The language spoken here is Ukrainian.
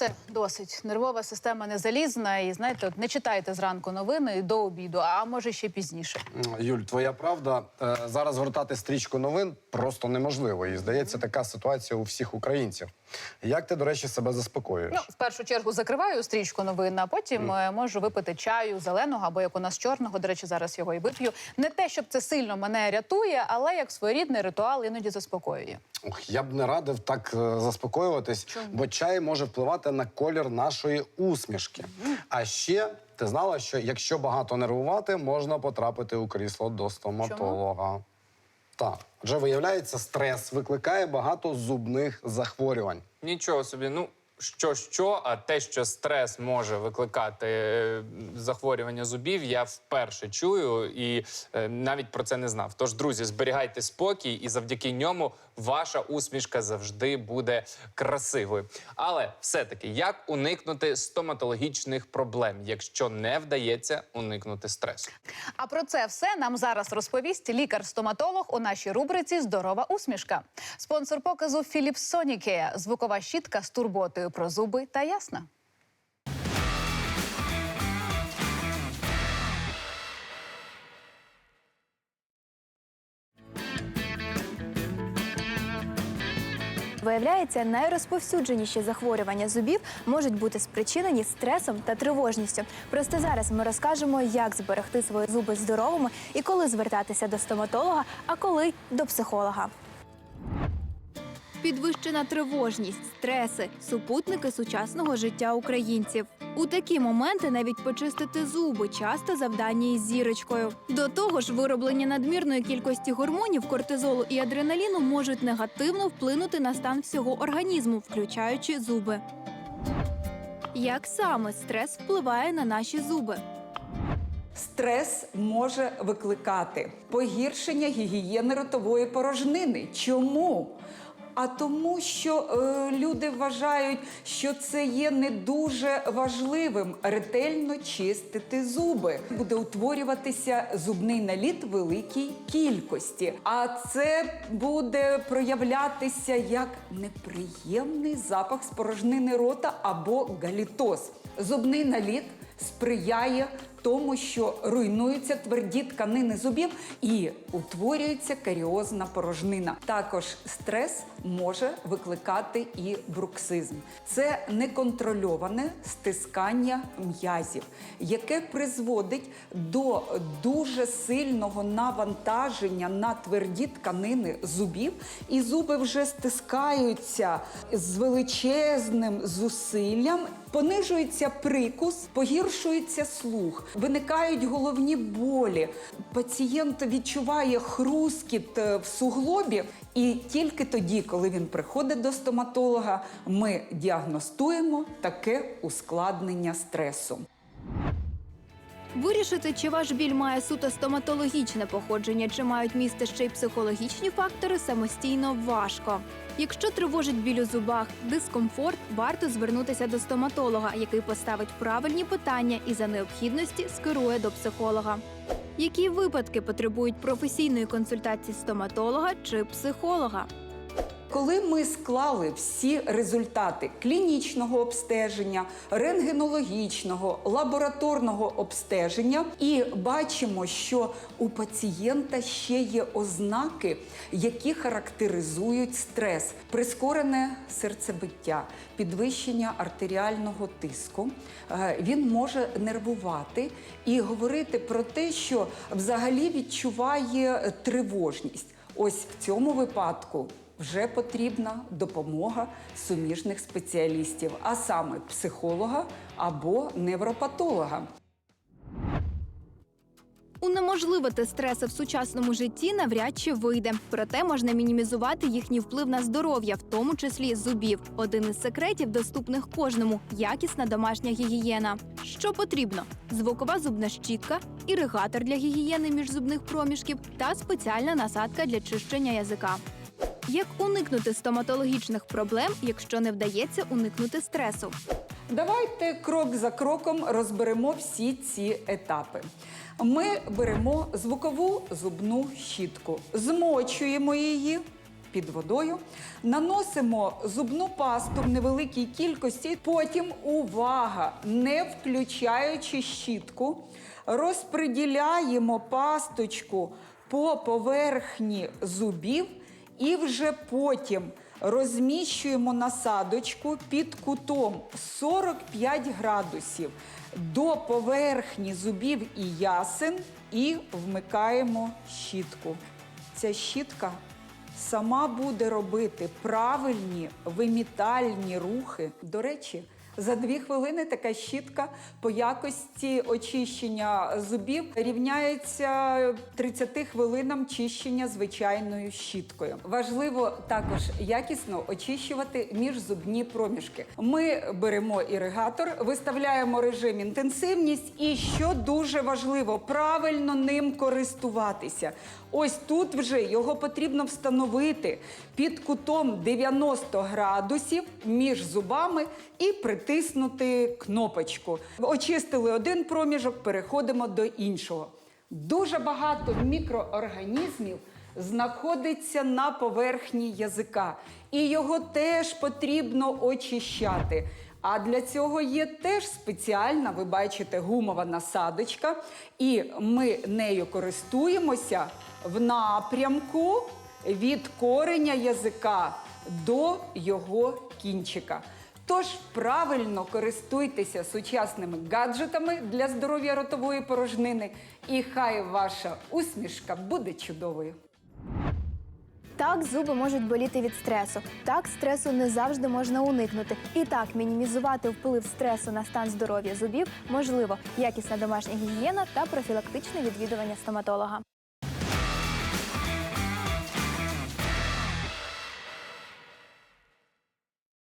все досить. Нервова система не залізна. І знаєте, от не читайте зранку новини до обіду, а може ще пізніше. Юль, твоя правда. Е, Зараз гортати стрічку новин просто неможливо. І здається, така ситуація у всіх українців. Як ти, до речі, себе заспокоюєш? Ну, в першу чергу закриваю стрічку новин, а потім е, можу випити чаю зеленого або як у нас чорного. До речі, зараз його і вип'ю. Не те, щоб це сильно мене рятує, але як своєрідний ритуал іноді заспокоює. Ох, я б не радив так е, заспокоюватись, бо чай може впливати на колір нашої усмішки. А ще ти знала, що якщо багато нервувати, можна потрапити у крісло до стоматолога. Так, вже виявляється, стрес викликає багато зубних захворювань. Нічого собі. Ну що, що, а те, що стрес може викликати е, захворювання зубів, я вперше чую і е, навіть про це не знав. Тож, друзі, зберігайте спокій, і завдяки ньому ваша усмішка завжди буде красивою. Але все-таки як уникнути стоматологічних проблем, якщо не вдається уникнути стресу? А про це все нам зараз розповість лікар-стоматолог у нашій рубриці Здорова усмішка. Спонсор показу Sonicare – звукова щітка з турботою про зуби та ясна. Виявляється, найрозповсюдженіші захворювання зубів можуть бути спричинені стресом та тривожністю. Просто зараз ми розкажемо, як зберегти свої зуби здоровими і коли звертатися до стоматолога, а коли до психолога. Підвищена тривожність, стреси, супутники сучасного життя українців. У такі моменти навіть почистити зуби часто завдання із зірочкою. До того ж, вироблення надмірної кількості гормонів, кортизолу і адреналіну можуть негативно вплинути на стан всього організму, включаючи зуби. Як саме стрес впливає на наші зуби? Стрес може викликати погіршення гігієни ротової порожнини. Чому? А тому, що е, люди вважають, що це є не дуже важливим ретельно чистити зуби. Буде утворюватися зубний наліт великій кількості. А це буде проявлятися як неприємний запах спорожнини рота або галітоз. Зубний наліт сприяє тому, що руйнуються тверді тканини зубів і утворюється каріозна порожнина. Також стрес може викликати і бруксизм. Це неконтрольоване стискання м'язів, яке призводить до дуже сильного навантаження на тверді тканини зубів, і зуби вже стискаються з величезним зусиллям. Понижується прикус, погіршується слух, виникають головні болі. Пацієнт відчуває хрускіт е, в суглобі, і тільки тоді, коли він приходить до стоматолога, ми діагностуємо таке ускладнення стресу. Вирішити, чи ваш біль має суто стоматологічне походження, чи мають місце ще й психологічні фактори, самостійно важко. Якщо тривожить біль у зубах, дискомфорт, варто звернутися до стоматолога, який поставить правильні питання і за необхідності скерує до психолога. Які випадки потребують професійної консультації стоматолога чи психолога? Коли ми склали всі результати клінічного обстеження, рентгенологічного, лабораторного обстеження, і бачимо, що у пацієнта ще є ознаки, які характеризують стрес, прискорене серцебиття, підвищення артеріального тиску, е, він може нервувати і говорити про те, що взагалі відчуває тривожність. Ось в цьому випадку вже потрібна допомога суміжних спеціалістів, а саме психолога або невропатолога. Унеможливити стреси в сучасному житті навряд чи вийде. Проте можна мінімізувати їхній вплив на здоров'я, в тому числі зубів. Один із секретів, доступних кожному якісна домашня гігієна. Що потрібно? Звукова зубна щітка, іригатор для гігієни міжзубних проміжків та спеціальна насадка для чищення язика. Як уникнути стоматологічних проблем, якщо не вдається уникнути стресу? Давайте крок за кроком розберемо всі ці етапи. Ми беремо звукову зубну щітку, змочуємо її під водою, наносимо зубну пасту в невеликій кількості. Потім увага, не включаючи щітку, розподіляємо пасточку по поверхні зубів і вже потім розміщуємо насадочку під кутом 45 градусів до поверхні зубів і ясен і вмикаємо щітку. Ця щітка сама буде робити правильні вимітальні рухи. До речі, за дві хвилини така щітка по якості очищення зубів рівняється 30 хвилинам чищення звичайною щіткою. Важливо також якісно очищувати міжзубні проміжки. Ми беремо іригатор, виставляємо режим інтенсивність, і що дуже важливо, правильно ним користуватися. Ось тут вже його потрібно встановити під кутом 90 градусів між зубами і притиснути кнопочку. Очистили один проміжок, переходимо до іншого. Дуже багато мікроорганізмів знаходиться на поверхні язика, і його теж потрібно очищати. А для цього є теж спеціальна, ви бачите, гумова насадочка, і ми нею користуємося в напрямку від кореня язика до його кінчика. Тож правильно користуйтеся сучасними гаджетами для здоров'я ротової порожнини, і хай ваша усмішка буде чудовою. Так, зуби можуть боліти від стресу. Так, стресу не завжди можна уникнути. І так, мінімізувати вплив стресу на стан здоров'я зубів можливо якісна домашня гігієна та профілактичне відвідування стоматолога.